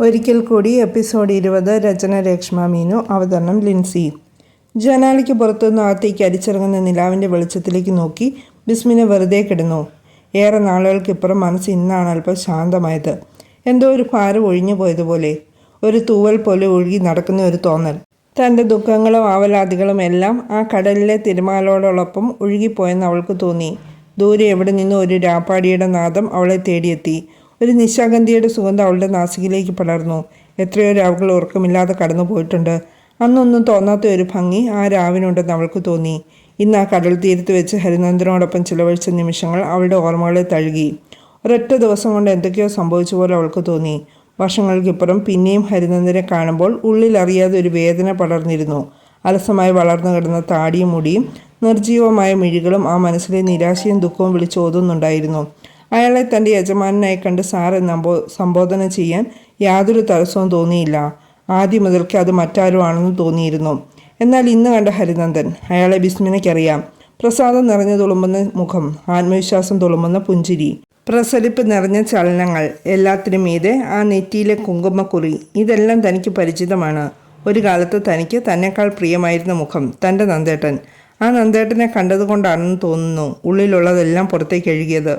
ഒരിക്കൽ കൂടി എപ്പിസോഡ് ഇരുപത് രചന രേഷ്മ മീനു അവതരണം ലിൻസി. ജനാലിക്ക് പുറത്തുനിന്ന് അകത്തേക്ക് അരിച്ചിറങ്ങുന്ന നിലാവിന്റെ വെളിച്ചത്തിലേക്ക് നോക്കി ബിസ്മിനെ വെറുതെ കിടന്നു. ഏറെ നാളുകൾക്കിപ്പുറം മനസ്സ് ഇന്നാണ് അല്പം ശാന്തമായത്. എന്തോ ഒരു ഭാരം ഒഴിഞ്ഞു പോയതുപോലെ ഒരു തൂവൽ പോലെ ഒഴുകി നടക്കുന്ന ഒരു തോന്നൽ. തന്റെ ദുഃഖങ്ങളും ആവലാതികളും എല്ലാം ആ കടലിലെ തിരുമാലോടൊപ്പം ഒഴുകിപ്പോയെന്ന് അവൾക്ക് തോന്നി. ദൂരെ എവിടെ നിന്നും ഒരു രാപ്പാടിയുടെ നാദം അവളെ തേടിയെത്തി. ഒരു നിശാഗന്ധിയുടെ സുഗന്ധം അവളുടെ നാസികയിലേക്ക് പടർന്നു. എത്രയോ രാവുകൾ ഉറക്കമില്ലാതെ കടന്നു പോയിട്ടുണ്ട്. അന്നൊന്നും തോന്നാത്ത ഒരു ഭംഗി ആ രാവിനുണ്ടെന്ന് അവൾക്ക് തോന്നി. ഇന്ന് ആ കടൽ തീരത്ത് വെച്ച് ഹരിനന്ദനോടൊപ്പം ചിലവഴിച്ച നിമിഷങ്ങൾ അവളുടെ ഓർമ്മകളെ തഴുകി. ഒരൊറ്റ ദിവസം കൊണ്ട് എന്തൊക്കെയോ സംഭവിച്ച പോലെ അവൾക്ക് തോന്നി. വർഷങ്ങൾക്കിപ്പുറം പിന്നെയും ഹരിനന്ദനെ കാണുമ്പോൾ ഉള്ളിലറിയാതെ ഒരു വേദന പടർന്നിരുന്നു. അലസമായി വളർന്നു കിടന്ന താടിയും മുടിയും നിർജീവമായ മിഴികളും ആ മനസ്സിലെ നിരാശയും ദുഃഖവും വിളിച്ചോതുന്നുണ്ടായിരുന്നു അയാളെ തന്റെ യജമാനായി കണ്ട് സാറെ നമ്പോ സംബോധന ചെയ്യാൻ യാതൊരു തടസ്സവും തോന്നിയില്ല. ആദ്യം മുതൽക്ക് അത് മറ്റാരും ആണെന്ന് തോന്നിയിരുന്നു. എന്നാൽ ഇന്ന് കണ്ട ഹരിനന്ദൻ അയാളെ ബിസ്മിനയ്ക്കറിയാം. പ്രസാദം നിറഞ്ഞു തുളുമ്പുന്ന മുഖം ആത്മവിശ്വാസം തുളുമ്പുന്ന പുഞ്ചിരി പ്രസരിപ്പ് നിറഞ്ഞ ചലനങ്ങൾ എല്ലാത്തിനും മീതെ ആ നെറ്റിയിലെ കുങ്കുമക്കുറി ഇതെല്ലാം തനിക്ക് പരിചിതമാണ്. ഒരു കാലത്ത് തനിക്ക് തന്നെക്കാൾ പ്രിയമായിരുന്ന മുഖം തന്റെ നന്ദേട്ടൻ. ആ നന്ദേട്ടനെ കണ്ടതുകൊണ്ടാണെന്ന് തോന്നുന്നു ഉള്ളിലുള്ളതെല്ലാം പുറത്തേക്ക് എഴുകിയത്.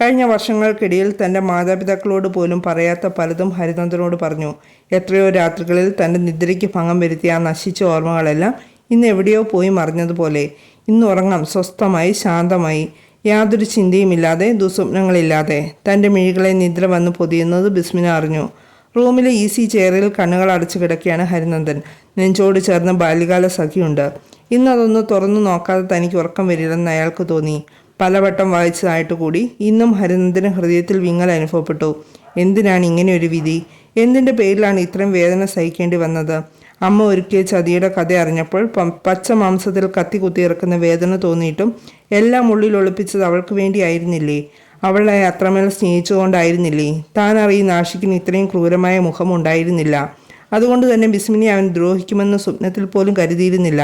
കഴിഞ്ഞ വർഷങ്ങൾക്കിടയിൽ തന്റെ മാതാപിതാക്കളോട് പോലും പറയാത്ത പലതും ഹരിനന്ദനോട് പറഞ്ഞു. എത്രയോ രാത്രികളിൽ തന്റെ നിദ്രയ്ക്ക് ഭംഗം വരുത്തിയ ആ നശിച്ച ഓർമ്മകളെല്ലാം ഇന്ന് എവിടെയോ പോയി മറിഞ്ഞതുപോലെ. ഇന്ന് ഉറങ്ങാം സ്വസ്ഥമായി ശാന്തമായി. യാതൊരു ചിന്തയുമില്ലാതെ ദുസ്വപ്നങ്ങളില്ലാതെ. തന്റെ മിഴികളെ നിദ്ര വന്ന് പൊതിയുന്നത് ബിസ്മിന അറിഞ്ഞു. റൂമിലെ ഈസി ചെയറിൽ കണ്ണുകൾ അടച്ചു കിടക്കുകയാണ് ഹരിനന്ദൻ. നെഞ്ചോട് ചേർന്ന് ബാല്യകാല സഖിയുണ്ട് ഇന്നതൊന്ന് തുറന്നു നോക്കാതെ തനിക്ക് ഉറക്കം വരില്ലെന്ന് അയാൾക്ക് തോന്നി. പലവട്ടം വായിച്ചതായിട്ട് കൂടി ഇന്നും ഹരിനന്ദന് ഹൃദയത്തിൽ വിങ്ങൽ അനുഭവപ്പെട്ടു. എന്തിനാണ് ഇങ്ങനെ ഒരു വിധി? എന്തിന്റെ പേരിലാണ് ഇത്രയും വേദന സഹിക്കേണ്ടി വന്നത്? അമ്മ ഒരുക്കിയ ചതിയുടെ കഥ അറിഞ്ഞപ്പോൾ പച്ച മാംസത്തിൽ കത്തി കുത്തിയിറക്കുന്ന വേദന തോന്നിയിട്ടും എല്ലാം ഉള്ളിൽ ഒളിപ്പിച്ചത് അവൾക്ക് വേണ്ടിയായിരുന്നില്ലേ? അവളെ അത്രമേൽ സ്നേഹിച്ചുകൊണ്ടായിരുന്നില്ലേ താൻ അറിയുന്ന ആഷിക്കിന് ഇത്രയും ക്രൂരമായ മുഖം ഉണ്ടായിരുന്നില്ല. അതുകൊണ്ട് തന്നെ ബിസ്മിനെ അവൻ ദ്രോഹിക്കുമെന്ന് സ്വപ്നത്തിൽ പോലും കരുതിയിരുന്നില്ല.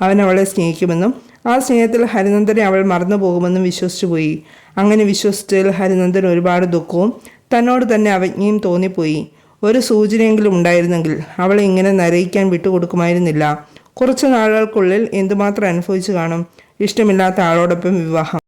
അവൻ അവളെ സ്നേഹിക്കുമെന്നും ആ സ്നേഹത്തിൽ ഹരിനന്ദനെ അവൾ മറന്നു പോകുമെന്നും വിശ്വസിച്ചു പോയി. അങ്ങനെ വിശ്വസിച്ചതിൽ ഹരിനന്ദൻ ഒരുപാട് ദുഃഖവും തന്നോട് തന്നെ അവജ്ഞയും തോന്നിപ്പോയി. ഒരു സൂചനയെങ്കിലും ഉണ്ടായിരുന്നെങ്കിൽ അവളെ ഇങ്ങനെ നരയിക്കാൻ വിട്ടുകൊടുക്കുമായിരുന്നില്ല. കുറച്ചു നാളുകൾക്കുള്ളിൽ എന്തുമാത്രം അനുഭവിച്ചു കാണും. ഇഷ്ടമില്ലാത്ത ആളോടൊപ്പം വിവാഹം.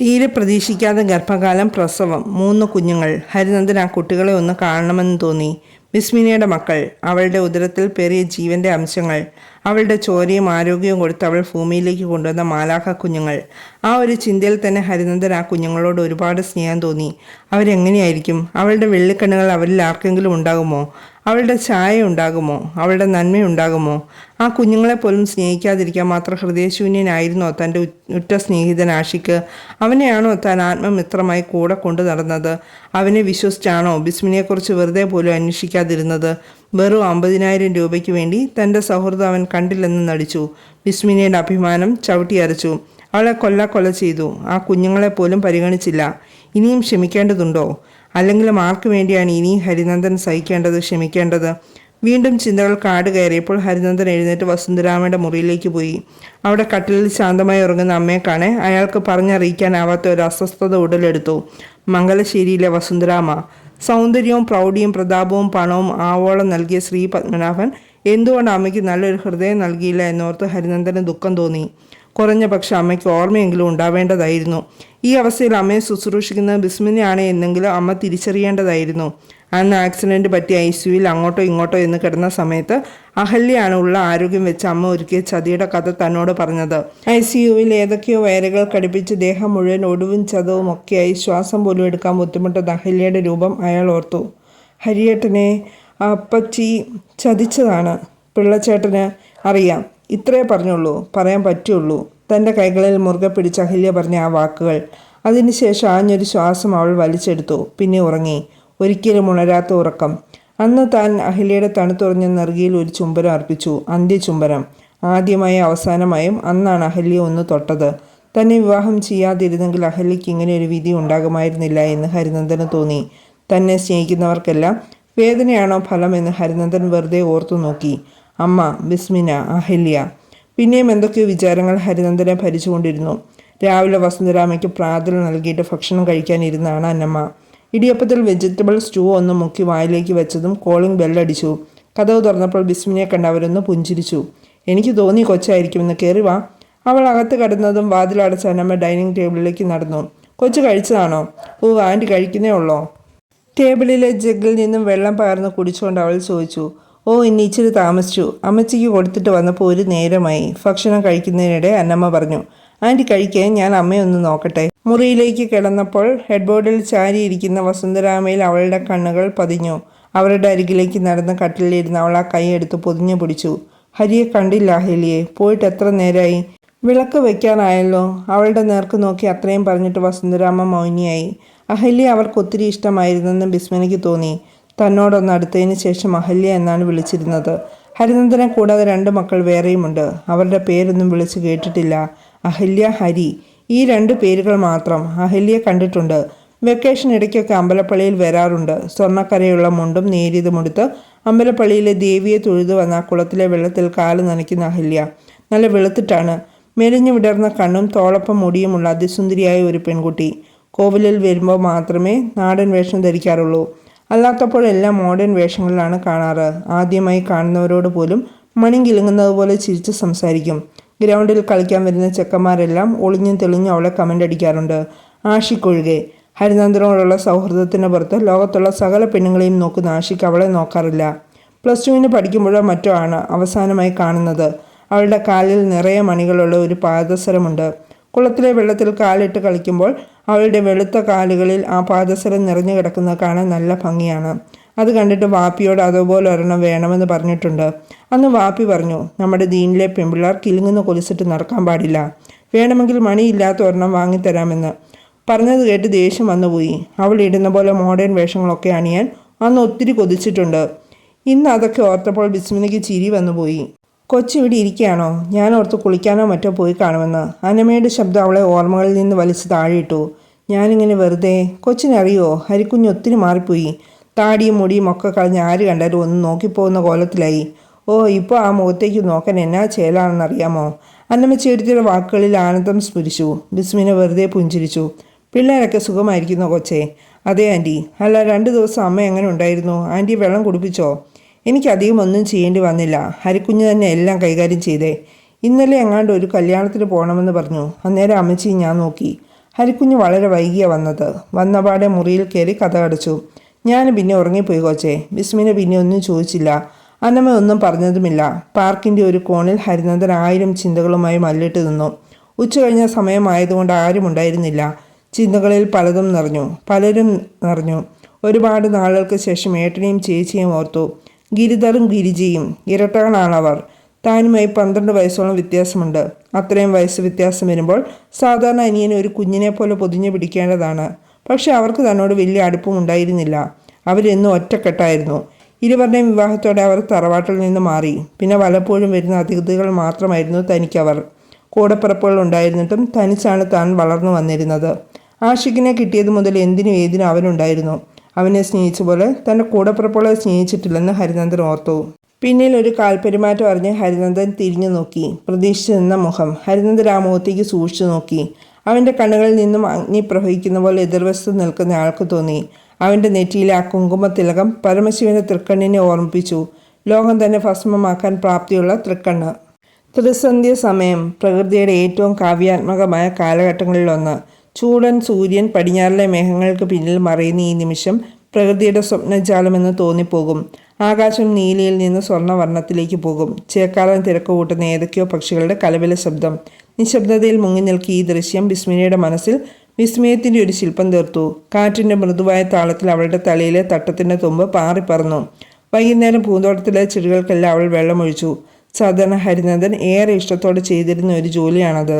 തീരെ പ്രതീക്ഷിക്കാതെ ഗർഭകാലം പ്രസവം മൂന്ന് കുഞ്ഞുങ്ങൾ. ഹരിനന്ദൻ ആ കുട്ടികളെ ഒന്ന് കാണണമെന്ന് തോന്നി. മിസ്മിനയുടെ മക്കൾ അവളുടെ ഉദരത്തിൽ പേറിയ ജീവന്റെ അംശങ്ങൾ. അവളുടെ ചോരയും ആരോഗ്യവും കൊടുത്ത് അവൾ ഭൂമിയിലേക്ക് കൊണ്ടുവന്ന മാലാഖ കുഞ്ഞുങ്ങൾ. ആ ഒരു ചിന്തയിൽ തന്നെ ഹരിനന്ദൻ ആ കുഞ്ഞുങ്ങളോട് ഒരുപാട് സ്നേഹം തോന്നി. അവരെങ്ങനെയായിരിക്കും? അവളുടെ വെള്ളിക്കണ്ണുകൾ അവരിൽ ആർക്കെങ്കിലും ഉണ്ടാകുമോ? അവളുടെ ചായ ഉണ്ടാകുമോ? അവളുടെ നന്മയുണ്ടാകുമോ ആ കുഞ്ഞുങ്ങളെ പോലും സ്നേഹിക്കാതിരിക്കാൻ മാത്രം ഹൃദയശൂന്യനായിരുന്നോ തന്റെ ഉറ്റ സ്നേഹിതൻ ആഷിക്ക്? അവനെയാണോ താൻ ആത്മമിത്രമായി കൂടെ കൊണ്ടു നടന്നത്? അവനെ വിശ്വസിച്ചാണോ ബിസ്മിനെക്കുറിച്ച് വെറുതെ പോലും അന്വേഷിക്കാതിരുന്നത്? വെറും അമ്പതിനായിരം രൂപയ്ക്ക് വേണ്ടി തന്റെ സൗഹൃദം അവൻ കണ്ടില്ലെന്ന് നടിച്ചു. വിസ്മിനയുടെ അഭിമാനം ചവിട്ടിയരച്ചു അവളെ കൊല്ല കൊല ചെയ്തു. ആ കുഞ്ഞുങ്ങളെ പോലും പരിഗണിച്ചില്ല. ഇനിയും ക്ഷമിക്കേണ്ടതുണ്ടോ? അല്ലെങ്കിലും ആർക്കു വേണ്ടിയാണ് ഇനിയും ഹരിനന്ദൻ സഹിക്കേണ്ടത് ക്ഷമിക്കേണ്ടത്? വീണ്ടും ചിന്തകൾ കാട് കയറിയപ്പോൾ ഹരിനന്ദൻ എഴുന്നേറ്റ് വസുന്ധരാമയുടെ മുറിയിലേക്ക് പോയി. അവിടെ കട്ടിലിൽ ശാന്തമായി ഉറങ്ങുന്ന അമ്മയെ കാണെ അയാൾക്ക് പറഞ്ഞറിയിക്കാനാവാത്ത ഒരു അസ്വസ്ഥത ഉടലെടുത്തു. മംഗലശ്ശേരിയിലെ വസുന്ധരാമ സൗന്ദര്യവും പ്രൗഢിയും പ്രതാപവും പണവും ആവോളം നൽകിയ ശ്രീ പത്മനാഭൻ എന്തുകൊണ്ട് അമ്മയ്ക്ക് നല്ലൊരു ഹൃദയം നൽകിയില്ല എന്നോർത്ത് ഹരിനന്ദന് ദുഃഖം തോന്നി. കുറഞ്ഞ പക്ഷെ അമ്മയ്ക്ക് ഓർമ്മയെങ്കിലും ഉണ്ടാവേണ്ടതായിരുന്നു. ഈ അവസ്ഥയിൽ അമ്മയെ ശുശ്രൂഷിക്കുന്നത് ബിസ്മിനെയാണ് എന്നെങ്കിലും അമ്മ തിരിച്ചറിയേണ്ടതായിരുന്നു. അന്ന് ആക്സിഡന്റ് പറ്റി ഐ സിയുയിൽ അങ്ങോട്ടോ ഇങ്ങോട്ടോ എന്ന് കിടന്ന സമയത്ത് അഹല്യാണ് ഉള്ള ആരോഗ്യം വെച്ച് അമ്മ ഒരുക്കിയ ചതിയുടെ കഥ തന്നോട് പറഞ്ഞത്. ഐ സിയുവിൽ ഏതൊക്കെയോ വയറുകൾ കടുപ്പിച്ച് ദേഹം മുഴുവൻ ഒടുവും ചതവും ഒക്കെയായി ശ്വാസം പോലും എടുക്കാൻ ബുദ്ധിമുട്ടത് അഹല്യയുടെ രൂപം അയാൾ ഓർത്തു. ഹരിയേട്ടനെ അപ്പച്ചി ചതിച്ചതാണ്. പിള്ളച്ചേട്ടന് അറിയാം. ഇത്രേ പറഞ്ഞുള്ളൂ. പറയാൻ പറ്റുള്ളൂ. തന്റെ കൈകളിൽ മുറുകെ പിടിച്ച അഹല്യ പറഞ്ഞ ആ വാക്കുകൾ. അതിനുശേഷം ആഞ്ഞൊരു ശ്വാസം അവൾ വലിച്ചെടുത്തു. പിന്നെ ഉറങ്ങി. ഒരിക്കലും ഉണരാത്ത ഉറക്കം. അന്ന് താൻ അഹല്യയുടെ തണുത്തുറഞ്ഞ നെറുകയിൽ ഒരു ചുംബനം അർപ്പിച്ചു. അന്ത്യചുംബനം ആദ്യമായും അവസാനമായും അന്നാണ് അഹല്യ ഒന്ന് തൊട്ടത്. തന്നെ വിവാഹം ചെയ്യാതിരുന്നെങ്കിൽ അഹല്യയ്ക്ക് ഇങ്ങനെ ഒരു വിധി ഉണ്ടാകുമായിരുന്നില്ല എന്ന് ഹരിനന്ദന് തോന്നി. തന്നെ സ്നേഹിക്കുന്നവർക്കെല്ലാം വേദനയാണോ ഫലം എന്ന് ഹരിനന്ദൻ വെറുതെ ഓർത്തു നോക്കി. അമ്മ ബിസ്മിന അഹല്യ. പിന്നെയും എന്തൊക്കെയോ വിചാരങ്ങൾ ഹരിനന്ദനെ ഭരിച്ചുകൊണ്ടിരുന്നു. രാവിലെ വസന്തരാമയ്ക്ക് പ്രാതൽ നൽകിയിട്ട് ഭക്ഷണം കഴിക്കാനിരുന്നാണ് അന്നമ്മ. ഇടിയപ്പത്തിൽ വെജിറ്റബിൾ സ്റ്റൂ ഒന്ന് മുക്കി വായിലേക്ക് വെച്ചതും കോളിംഗ് ബെല്ലടിച്ചു. കഥവ് തുറന്നപ്പോൾ ബിസ്മിനെ കണ്ട് അവരൊന്ന് പുഞ്ചിരിച്ചു. എനിക്ക് തോന്നി കൊച്ചായിരിക്കുമെന്ന് കയറി വാ. അവൾ അകത്ത് കടന്നതും വാതിലടച്ച അന്നമ്മ ഡൈനിങ് ടേബിളിലേക്ക് നടന്നു. കൊച്ചു കഴിച്ചതാണോ? ഓ ആന്റി കഴിക്കുന്നേ ഉള്ളോ? ടേബിളിലെ ജഗ്ഗിൽ നിന്നും വെള്ളം പകർന്ന് കുടിച്ചുകൊണ്ട് അവൾ ചോദിച്ചു. ഓ ഇനി ഇച്ചിരി താമസിച്ചു. അമ്മച്ചിക്ക് കൊടുത്തിട്ട് വന്നപ്പോൾ ഒരു നേരമായി. ഭക്ഷണം കഴിക്കുന്നതിനിടെ അന്നമ്മ പറഞ്ഞു ആന്റി കഴിക്കാൻ ഞാൻ അമ്മയൊന്ന് നോക്കട്ടെ. മുറിയിലേക്ക് കിടന്നപ്പോൾ ഹെഡ്ബോർഡിൽ ചാരിയിരിക്കുന്ന വസുന്ധരാമയിൽ അവളുടെ കണ്ണുകൾ പതിഞ്ഞു. അവരുടെ അരികിലേക്ക് നടന്ന കട്ടിലിരുന്ന് അവൾ ആ കൈയെടുത്ത് പൊതിഞ്ഞു പിടിച്ചു. ഹരിയെ കണ്ടില്ല ഹെലിയെ. പോയിട്ട് എത്ര നേരമായി വിളക്ക് വെക്കാനായല്ലോ. അവളുടെ നേർക്ക് നോക്കി അത്രയും പറഞ്ഞിട്ട് വസുന്ധരാമ മൗനിയായി അഹല്യ അവർക്ക് ഒത്തിരി ഇഷ്ടമായിരുന്നെന്ന് ബിസ്മനയ്ക്ക് തോന്നി. തന്നോടൊന്ന് അടുത്തതിന് ശേഷം അഹല്യ എന്നാണ് വിളിച്ചിരുന്നത്. ഹരിനന്ദനെ കൂടാതെ രണ്ട് മക്കൾ വേറെയുമുണ്ട്. അവരുടെ പേരൊന്നും വിളിച്ചു കേട്ടിട്ടില്ല. അഹല്യ ഹരി. ഈ രണ്ട് പേരുകൾ മാത്രം അഹല്യ കണ്ടിട്ടുണ്ട്. വെക്കേഷൻ ഇടയ്ക്കൊക്കെ അമ്പലപ്പള്ളിയിൽ വരാറുണ്ട്. സ്വർണക്കരയുള്ള മുണ്ടും നേരിയതുമെടുത്ത് അമ്പലപ്പള്ളിയിലെ ദേവിയെ തൊഴുതു വന്ന കുളത്തിലെ വെള്ളത്തിൽ കാൽ നനയ്ക്കുന്ന അഹല്യ. നല്ല വെളുത്തിട്ടാണ്. മെലിഞ്ഞു വിടർന്ന കണ്ണും തോളപ്പം മുടിയുമുള്ള അതിസുന്ദരിയായ ഒരു പെൺകുട്ടി. കോവിലിൽ വരുമ്പോൾ മാത്രമേ നാടൻ വേഷം ധരിക്കാറുള്ളൂ. അല്ലാത്തപ്പോഴെല്ലാം മോഡേൺ വേഷങ്ങളിലാണ് കാണാറ്. ആദ്യമായി കാണുന്നവരോട് പോലും മണി കിലുങ്ങുന്നത് പോലെ ചിരിച്ച് സംസാരിക്കും. ഗ്രൗണ്ടിൽ കളിക്കാൻ വരുന്ന ചെക്കന്മാരെല്ലാം ഒളിഞ്ഞും തെളിഞ്ഞും അവളെ കമന്റ് അടിക്കാറുണ്ട്. ആഷിക്കൊഴുകെ. ഹരിനന്ദനോടുള്ള സൗഹൃദത്തിന് പുറത്ത് ലോകത്തുള്ള സകല പെണ്ണുങ്ങളെയും നോക്കുന്ന ആഷിക്ക് അവളെ നോക്കാറില്ല. പ്ലസ് ടുവിന് പഠിക്കുമ്പോഴോ മറ്റോ ആണ് അവസാനമായി കാണുന്നത്. അവളുടെ കാലിൽ നിറയെ മണികളുള്ള ഒരു പാദസരമുണ്ട്. കുളത്തിലെ വെള്ളത്തിൽ കാലിട്ട് കളിക്കുമ്പോൾ അവളുടെ വെളുത്ത കാലുകളിൽ ആ പാദസരം നിറഞ്ഞു കിടക്കുന്നത് കാണാൻ നല്ല ഭംഗിയാണ്. അത് കണ്ടിട്ട് വാപ്പിയോട് അതുപോലെ ഒരെണ്ണം വേണമെന്ന് പറഞ്ഞിട്ടുണ്ട്. അന്ന് വാപ്പി പറഞ്ഞു നമ്മുടെ ദീനിലെ പെമ്പിള്ളാർ കിലുങ്ങുന്ന കൊലിച്ചിട്ട് നടക്കാൻ പാടില്ല. വേണമെങ്കിൽ മണിയില്ലാത്ത ഒരെണ്ണം വാങ്ങിത്തരാമെന്ന്. പറഞ്ഞത് കേട്ട് ദേഷ്യം വന്നുപോയി. അവൾ ഇടുന്ന പോലെ മോഡേൺ വേഷങ്ങളൊക്കെ അണിയാൻ അന്ന് ഒത്തിരി കൊതിച്ചിട്ടുണ്ട്. ഇന്ന് അതൊക്കെ ഓർത്തപ്പോൾ ബിസ്മിനിക്ക് ചിരി വന്നുപോയി. കൊച്ചു ഇവിടെ ഇരിക്കുകയാണോ? ഞാൻ ഓർത്ത് കുളിക്കാനോ മറ്റോ പോയി കാണുമെന്ന്. അനമയുടെ ശബ്ദം അവളെ ഓർമ്മകളിൽ നിന്ന് വലിച്ച് താഴെയിട്ടു. ഞാനിങ്ങനെ വെറുതെ കൊച്ചിനറിയോ? ഹരിക്കുഞ്ഞ് ഒത്തിരി മാറിപ്പോയി. താടിയും മുടിയും ഒക്കെ കളഞ്ഞ് ആര് കണ്ടാലും ഒന്ന് നോക്കിപ്പോകുന്ന കോലത്തിലായി. ഓ ഇപ്പോൾ ആ മുഖത്തേക്ക് നോക്കാൻ എന്നാ ചേലാണെന്നറിയാമോ? അന്നമ്മ ചേരുത്തിയുടെ വാക്കുകളിൽ ആനന്ദം സ്ഫുരിച്ചു. ബിസ്മിനെ വെറുതെ പുഞ്ചിരിച്ചു. പിള്ളേരൊക്കെ സുഖമായിരിക്കുന്നോ കൊച്ചേ? അതെ ആന്റി അല്ല രണ്ട് ദിവസം അമ്മ എങ്ങനെ ഉണ്ടായിരുന്നു? ആന്റി വെള്ളം കുടിപ്പിച്ചോ? എനിക്കധികം ഒന്നും ചെയ്യേണ്ടി വന്നില്ല. ഹരിക്കുഞ്ഞ് തന്നെ എല്ലാം കൈകാര്യം ചെയ്തേ. ഇന്നലെ എങ്ങാണ്ട് ഒരു കല്യാണത്തിന് പോകണമെന്ന് പറഞ്ഞു. അന്നേരം അമ്മച്ചി ഞാൻ നോക്കി. ഹരിക്കുഞ്ഞ് വളരെ വൈകിയ വന്നത്. വന്നപാടെ മുറിയിൽ കയറി കഥ അടച്ചു ഞാൻ പിന്നെ ഉറങ്ങിപ്പോയി കോച്ചേ. ബിസ്മിനെ പിന്നെ ഒന്നും ചോദിച്ചില്ല. അന്നമ്മ ഒന്നും പറഞ്ഞതുമില്ല. പാർക്കിന്റെ ഒരു കോണിൽ ഹരിനന്ദൻ ആയിരം ചിന്തകളുമായി മല്ലിട്ട് നിന്നു. ഉച്ച കഴിഞ്ഞ സമയമായതുകൊണ്ട് ആരും ഉണ്ടായിരുന്നില്ല. ചിന്തകളിൽ പലതും നിറഞ്ഞു. പലരും നിറഞ്ഞു. ഒരുപാട് നാളുകൾക്ക് ശേഷം ഏട്ടനെയും ചേച്ചിയും ഓർത്തു. ഗിരിധറും ഗിരിജയും ഇരട്ടകളാണവർ. താനുമായി പന്ത്രണ്ട് വയസ്സോളം വ്യത്യാസമുണ്ട്. അത്രയും വയസ്സ് വ്യത്യാസം വരുമ്പോൾ സാധാരണ അനിയനെ ഒരു കുഞ്ഞിനെ പോലെ പൊതിഞ്ഞു പിടിക്കേണ്ടതാണ്. പക്ഷെ അവർക്ക് തന്നോട് വലിയ അടുപ്പം ഉണ്ടായിരുന്നില്ല. അവരെന്നും ഒറ്റക്കെട്ടായിരുന്നു. ഇരുവരുടെയും വിവാഹത്തോടെ അവർ തറവാട്ടിൽ നിന്ന് മാറി. പിന്നെ വല്ലപ്പോഴും വരുന്ന അതിഥികൾ മാത്രമായിരുന്നു തനിക്കവർ. കൂടപ്പിറപ്പുകൾ ഉണ്ടായിരുന്നിട്ടും തനിച്ചാണ് താൻ വളർന്നു വന്നിരുന്നത്. ആഷിഖിനെ കിട്ടിയത് മുതൽ എന്തിനും ഏതിനും അവനുണ്ടായിരുന്നു. അവനെ സ്നേഹിച്ച പോലെ തന്റെ കൂടപ്പിറപ്പുകളെ സ്നേഹിച്ചിട്ടില്ലെന്ന് ഹരിനന്ദൻ ഓർത്തു. പിന്നിൽ ഒരു കാൽപെരുമാറ്റം അറിഞ്ഞ് ഹരിനന്ദൻ തിരിഞ്ഞു നോക്കി. പ്രതീക്ഷിച്ചു നിന്ന മുഖം. ഹരിനന്ദൻ ആ മുഖത്തേക്ക് സൂക്ഷിച്ചു നോക്കി. അവന്റെ കണ്ണുകളിൽ നിന്നും അഗ്നി പ്രവഹിക്കുന്ന പോലെ എതിർവശത്ത് നിൽക്കുന്ന ആൾക്ക് തോന്നി. അവന്റെ നെറ്റിയിലെ ആ കുങ്കുമ തിലകം പരമശിവന്റെ തൃക്കണ്ണിനെ ഓർമ്മിപ്പിച്ചു. ലോകം തന്നെ ഭസ്മമാക്കാൻ പ്രാപ്തിയുള്ള തൃക്കണ്ണ്. ത്രിസന്ധ്യ സമയം. പ്രകൃതിയുടെ ഏറ്റവും കാവ്യാത്മകമായ കാലഘട്ടങ്ങളിലൊന്ന്. ചൂടൻ സൂര്യൻ പടിഞ്ഞാറിലെ മേഘങ്ങൾക്ക് പിന്നിൽ മറയുന്ന ഈ നിമിഷം പ്രകൃതിയുടെ സ്വപ്നജാലമെന്ന് തോന്നിപ്പോകും. ആകാശം നീലയിൽ നിന്ന് സ്വർണവർണത്തിലേക്ക് പോകും. ചേക്കാലം തിരക്ക് കൂട്ടുന്ന ഏതൊക്കെയോ പക്ഷികളുടെ കലവില ശബ്ദം. നിശബ്ദതയിൽ മുങ്ങി നിൽക്കിയ ഈ ദൃശ്യം ബിസ്മിനിയുടെ മനസ്സിൽ വിസ്മയത്തിന്റെ ഒരു ശില്പം തീർത്തു. കാറ്റിന്റെ മൃദുവായ താളത്തിൽ അവളുടെ തലയിലെ തട്ടത്തിന്റെ തുമ്പ് പാറിപ്പറന്നു വൈകുന്നേരം പൂന്തോട്ടത്തിലെ ചെടികൾക്കെല്ലാം അവൾ വെള്ളമൊഴിച്ചു. സാധാരണ ഹരിനന്ദൻ ഏറെ ഇഷ്ടത്തോടെ ചെയ്തിരുന്ന ഒരു ജോലിയാണത്.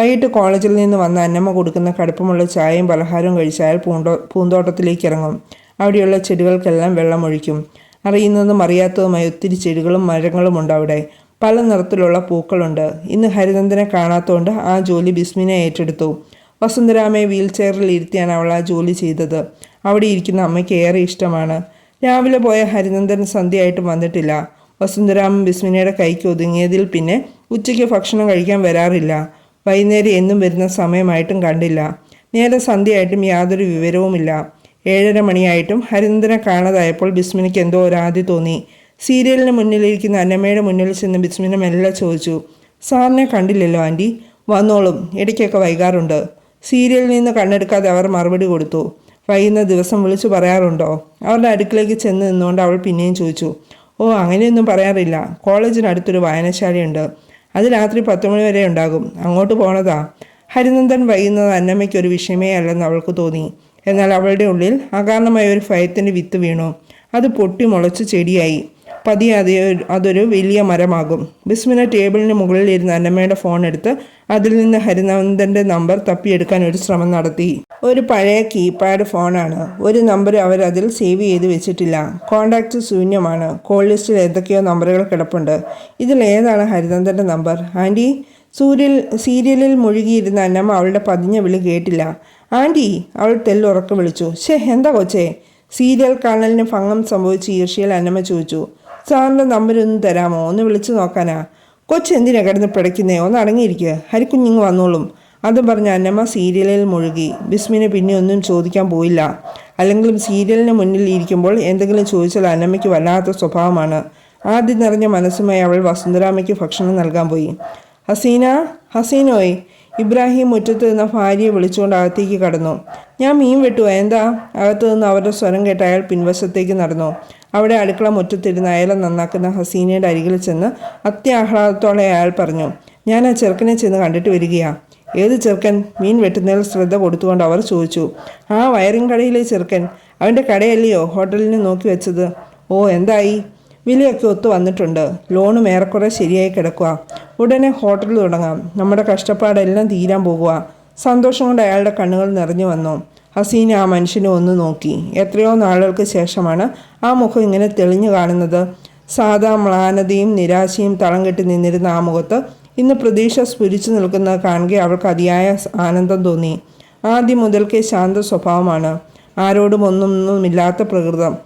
വൈകിട്ട് കോളേജിൽ നിന്ന് വന്ന അന്നമ്മ കൊടുക്കുന്ന കടുപ്പമുള്ള ചായയും പലഹാരവും കഴിച്ചാൽ പൂന്തോ പൂന്തോട്ടത്തിലേക്ക് ഇറങ്ങും അവിടെയുള്ള ചെടികൾക്കെല്ലാം വെള്ളമൊഴിക്കും. അറിയുന്നതും അറിയാത്തതുമായ ഒത്തിരി ചെടികളും മരങ്ങളും ഉണ്ട് അവിടെ. പല നിറത്തിലുള്ള പൂക്കളുണ്ട്. ഇന്ന് ഹരിനന്ദനെ കാണാത്തതുകൊണ്ട് ആ ജോലി ബിസ്മിനെ ഏറ്റെടുത്തു. വസുന്ധരാമയെ വീൽ ചെയറിൽ ഇരുത്തിയാണ് അവൾ ആ ജോലി ചെയ്തത്. അവിടെ ഇരിക്കുന്ന അമ്മയ്ക്ക് ഏറെ ഇഷ്ടമാണ്. രാവിലെ പോയ ഹരിനന്ദൻ സന്ധ്യയായിട്ടും വന്നിട്ടില്ല. വസുന്ധരാമൻ ബിസ്മിനയുടെ കൈക്ക് ഒതുങ്ങിയതിൽ പിന്നെ ഉച്ചയ്ക്ക് ഭക്ഷണം കഴിക്കാൻ വരാറില്ല. വൈകുന്നേരം എന്നും വരുന്ന സമയമായിട്ടും കണ്ടില്ല. നേരെ സന്ധ്യയായിട്ടും യാതൊരു വിവരവുമില്ല. ഏഴര മണിയായിട്ടും ഹരിന്ദ്രനെ കാണാതായപ്പോൾ ബിസ്മിനിക്ക് എന്തോ ഒരാതി തോന്നി. സീരിയലിന് മുന്നിലിരിക്കുന്ന അന്നമ്മയുടെ മുന്നിൽ ചെന്ന് ബിസ്മിന മെല്ലെ ചോദിച്ചു സാറിനെ കണ്ടില്ലല്ലോ ആന്റി? വന്നോളും ഇടയ്ക്കൊക്കെ വൈകാറുണ്ട്. സീരിയലിൽ നിന്ന് കണ്ണെടുക്കാതെ അവർ മറുപടി കൊടുത്തു. വൈകുന്ന ദിവസം വിളിച്ചു പറയാറുണ്ടോ? അവരുടെ അടുക്കിലേക്ക് ചെന്ന് നിന്നുകൊണ്ട് അവൾ പിന്നെയും ചോദിച്ചു ഓ അങ്ങനെയൊന്നും പറയാറില്ല. കോളേജിനടുത്തൊരു വായനശാലയുണ്ട്. അത് രാത്രി പത്ത് മണി വരെ ഉണ്ടാകും. അങ്ങോട്ട് പോണതാ. ഹരിനന്ദൻ വൈകുന്നത് അന്നമ്മയ്ക്ക് ഒരു വിഷയമേ അല്ലെന്ന് അവൾക്ക് തോന്നി. എന്നാൽ അവളുടെ ഉള്ളിൽ അകാരണമായ ഒരു ഭയത്തിന്റെ വിത്ത് വീണു. അത് പൊട്ടി മുളച്ച് ചെടിയായി. പതിയെ അത് അതൊരു വലിയ മരമാകും. ബിസ്മിന ടേബിളിന് മുകളിൽ ഇരുന്ന് അന്നമ്മയുടെ ഫോൺ എടുത്ത് അതിൽ നിന്ന് ഹരിനന്ദന്റെ നമ്പർ തപ്പിയെടുക്കാൻ ഒരു ശ്രമം നടത്തി. ഒരു പഴയ കീപാഡ് ഫോണാണ്. ഒരു നമ്പർ അവരതിൽ സേവ് ചെയ്ത് വെച്ചിട്ടില്ല. കോണ്ടാക്റ്റ് ശൂന്യമാണ്. കോൾ ലിസ്റ്റിൽ എന്തൊക്കെയോ നമ്പറുകൾ കിടപ്പുണ്ട്. ഇതിൽ ഏതാണ് ഹരിനന്ദന്റെ നമ്പർ? ആന്റി സൂര്യൽ സീരിയലിൽ മുഴുകിയിരുന്ന അന്നമ്മ അവളുടെ പതിഞ്ഞ വിളി കേട്ടില്ല. ആന്റി അവൾ തെല്ലുറക്കം വിളിച്ചു. ഷേ എന്താ കൊച്ചേ? സീരിയൽ കാണലിന് ഭംഗം സംഭവിച്ച് ഈർഷ്യയിൽ അന്നമ്മ ചോദിച്ചു. സാറിന്റെ നമ്പർ ഒന്ന് തരാമോ? ഒന്ന് വിളിച്ചു നോക്കാനാ. കൊച്ചെന്തിനാ കിടന്ന് പിടയ്ക്കുന്നേ? ഒന്ന് അടങ്ങിയിരിക്കുക ഹരിക്കുഞ്ഞിങ് വന്നോളും. അതും പറഞ്ഞ് അന്നമ്മ സീരിയലിൽ മുഴുകി. ബിസ്മിനെ പിന്നെ ഒന്നും ചോദിക്കാൻ പോയില്ല. അല്ലെങ്കിലും സീരിയലിന് മുന്നിൽ ഇരിക്കുമ്പോൾ എന്തെങ്കിലും ചോദിച്ചാൽ അന്നമ്മയ്ക്ക് വല്ലാത്ത സ്വഭാവമാണ്. ആദ്യം നിറഞ്ഞ മനസ്സുമായി അവൾ വസുന്ധരാമയ്ക്ക് ഭക്ഷണം നൽകാൻ പോയി. ഹസീന ഹസീനോയ് ഇബ്രാഹിം മുറ്റത്ത് നിന്ന ഭാര്യയെ വിളിച്ചുകൊണ്ട് അകത്തേക്ക് കടന്നു. ഞാൻ മീൻ വെട്ടു എന്താ? അകത്തു നിന്ന് അവരുടെ സ്വരം കേട്ട അയാൾ പിൻവശത്തേക്ക് നടന്നു. അവിടെ അടുക്കള മുറ്റത്തിരുന്ന് അയാളെ നന്നാക്കുന്ന ഹസീനയുടെ അരികിൽ ചെന്ന് അത്യാഹ്ലാദത്തോടെ അയാൾ പറഞ്ഞു ഞാൻ ആ ചെറുക്കനെ ചെന്ന് കണ്ടിട്ട് വരികയാ. ഏത് ചെറുക്കൻ മീൻ വെട്ടുന്നതിൽ ശ്രദ്ധ കൊടുത്തുകൊണ്ട് അവർ ചോദിച്ചു ആ വയറിംഗ് കടയിലെ ചെറുക്കൻ അവന്റെ കടയല്ലയോ ഹോട്ടലിന് നോക്കി വെച്ചത്? ഓ എന്തായി? വിലയൊക്കെ ഒത്തു വന്നിട്ടുണ്ട്. ലോണും ഏറെക്കുറെ ശരിയായി കിടക്കുക ഉടനെ ഹോട്ടൽ തുടങ്ങാം. നമ്മുടെ കഷ്ടപ്പാടെല്ലാം തീരാൻ പോകുക സന്തോഷം കൊണ്ട് അയാളുടെ കണ്ണുകൾ നിറഞ്ഞു വന്നു. ഹസീന ആ മനുഷ്യനെ ഒന്ന് നോക്കി. എത്രയോ നാളുകൾക്ക് ശേഷമാണ് ആ മുഖം ഇങ്ങനെ തെളിഞ്ഞു കാണുന്നത്. സാധാ മ്ലാനതയും നിരാശയും തളം കെട്ടി നിന്നിരുന്ന ആ മുഖത്ത് ഇന്ന് പ്രതീക്ഷ സ്ഫുരിച്ചു നിൽക്കുന്നത് കാണുക അവൾക്ക് അതിയായ ആനന്ദം തോന്നി. ആദ്യം മുതൽക്കേ ശാന്ത സ്വഭാവമാണ്. ആരോടും ഒന്നൊന്നുമില്ലാത്ത പ്രകൃതം.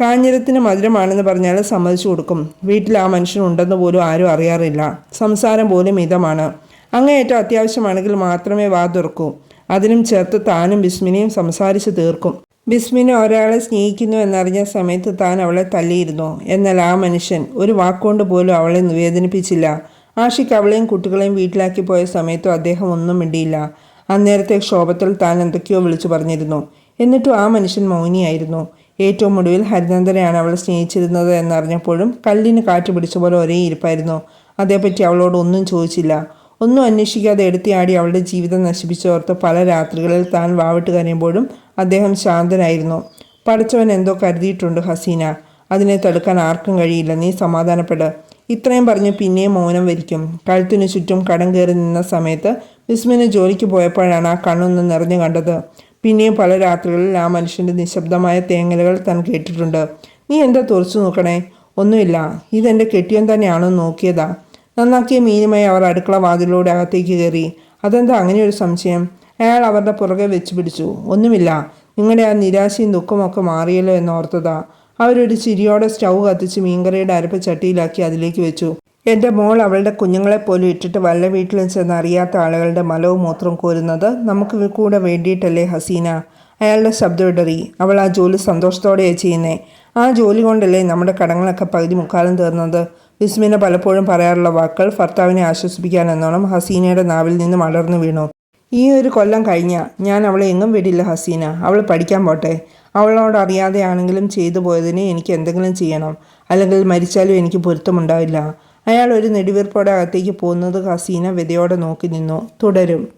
കാഞ്ഞിരത്തിന് മധുരമാണെന്ന് പറഞ്ഞാൽ സമ്മതിച്ചു കൊടുക്കും. വീട്ടിൽ ആ മനുഷ്യൻ ഉണ്ടെന്ന് പോലും ആരും അറിയാറില്ല. സംസാരം പോലും മിതമാണ്. അങ്ങേയറ്റം അത്യാവശ്യമാണെങ്കിൽ മാത്രമേ വാ തുറക്കൂ. അതിനും ചേർത്ത് താനും ബിസ്മിനെയും സംസാരിച്ച് തീർക്കും. ബിസ്മിനെ ഒരാളെ സ്നേഹിക്കുന്നു എന്നറിഞ്ഞ സമയത്ത് താൻ അവളെ തല്ലിയിരുന്നു എന്നാൽ ആ മനുഷ്യൻ ഒരു വാക്കുകൊണ്ട് പോലും അവളെ നിവേദനിപ്പിച്ചില്ല. ആഷിക്ക് അവളെയും കുട്ടികളെയും വീട്ടിലാക്കി പോയ സമയത്തും അദ്ദേഹം ഒന്നും മിണ്ടിയില്ല. അന്നേരത്തെ ക്ഷോഭത്തിൽ താൻ എന്തൊക്കെയോ വിളിച്ചു പറഞ്ഞിരുന്നു. എന്നിട്ടും ആ മനുഷ്യൻ മൗനിയായിരുന്നു ഏറ്റവും ഒടുവിൽ ഹരിനന്ദനെയാണ് അവൾ സ്നേഹിച്ചിരുന്നത് എന്നറിഞ്ഞപ്പോഴും കല്ലിന് കാറ്റ് പിടിച്ച പോലെ ഒരേ ഇരിപ്പായിരുന്നു. അതേപ്പറ്റി അവളോട് ഒന്നും ചോദിച്ചില്ല. ഒന്നും അന്വേഷിക്കാതെ എടുത്തിയാടി അവളുടെ ജീവിതം നശിപ്പിച്ചോർത്ത് പല രാത്രികളിൽ താൻ വാവിട്ട് കരയുമ്പോഴും അദ്ദേഹം ശാന്തനായിരുന്നു. പഠിച്ചവൻ എന്തോ കരുതിയിട്ടുണ്ട് ഹസീന. അതിനെ തടുക്കാൻ ആർക്കും കഴിയില്ല. നീ സമാധാനപ്പെട്. ഇത്രയും പറഞ്ഞ് പിന്നെയും മൗനം വരിക്കും. കഴുത്തിനു ചുറ്റും കടം കയറി നിന്ന സമയത്ത് വിസ്മിന് ജോലിക്ക് പോയപ്പോഴാണ് ആ കണ്ണൊന്ന് നിറഞ്ഞു കണ്ടത്. പിന്നെയും പല രാത്രികളിൽ ആ മനുഷ്യന്റെ നിശബ്ദമായ തേങ്ങലുകൾ താൻ കേട്ടിട്ടുണ്ട്. നീ എന്താ തുറച്ചു നോക്കണേ? ഒന്നുമില്ല. ഇതെന്റെ കെട്ടിയൻ തന്നെയാണോ നോക്കിയതാ. നന്നാക്കിയ മീനുമായി അവർ അടുക്കള വാതിലൂടെ അകത്തേക്ക് കയറി. അതെന്താ അങ്ങനെ ഒരു സംശയം? അയാൾ അവരുടെ പുറകെ വെച്ച് പിടിച്ചു. ഒന്നുമില്ല. നിങ്ങളുടെ ആ നിരാശയും ദുഃഖമൊക്കെ മാറിയല്ലോ എന്നോർത്തതാ അവരൊരു ചിരിയോടെ സ്റ്റൗ കത്തിച്ച് മീൻകറിയുടെ അരപ്പ് ചട്ടിയിലാക്കി അതിലേക്ക് വെച്ചു. എന്റെ മോൾ അവളുടെ കുഞ്ഞുങ്ങളെ പോലും ഇട്ടിട്ട് വല്ല വീട്ടിലും ചെന്ന് അറിയാത്ത ആളുകളുടെ മലവും മൂത്രവും കോരുന്നത് നമുക്ക് കൂടെ വേണ്ടിയിട്ടല്ലേ ഹസീന? അയാളുടെ ശബ്ദം ഇടറി. അവൾ ആ ജോലി സന്തോഷത്തോടെയാണ് ചെയ്യുന്നേ. ആ ജോലി കൊണ്ടല്ലേ നമ്മുടെ കടങ്ങളൊക്കെ പകുതി മുക്കാലം തീർന്നത്? വിസ്മിന പലപ്പോഴും പറയാറുള്ള വാക്കുകൾ ഭർത്താവിനെ ആശ്വസിപ്പിക്കാനെന്നോണം ഹസീനയുടെ നാവിൽ നിന്നും അടർന്നു വീണു. ഈ ഒരു കൊല്ലം കഴിഞ്ഞ ഞാൻ അവളെ എങ്ങും വിടില്ല ഹസീന. അവൾ പഠിക്കാൻ പോട്ടെ. അവളോട് അറിയാതെ ആണെങ്കിലും ചെയ്തു പോയതിനെ എനിക്ക് എന്തെങ്കിലും ചെയ്യണം. അല്ലെങ്കിൽ മരിച്ചാലും എനിക്ക് പൊരുത്തമുണ്ടാവില്ല. അയാൾ ഒരു നെടുവീർപ്പോടെ അകത്തേക്ക് പോകുന്നത് ഹസീന വ്യതയോടെ നോക്കി നിന്നു. തുടരും.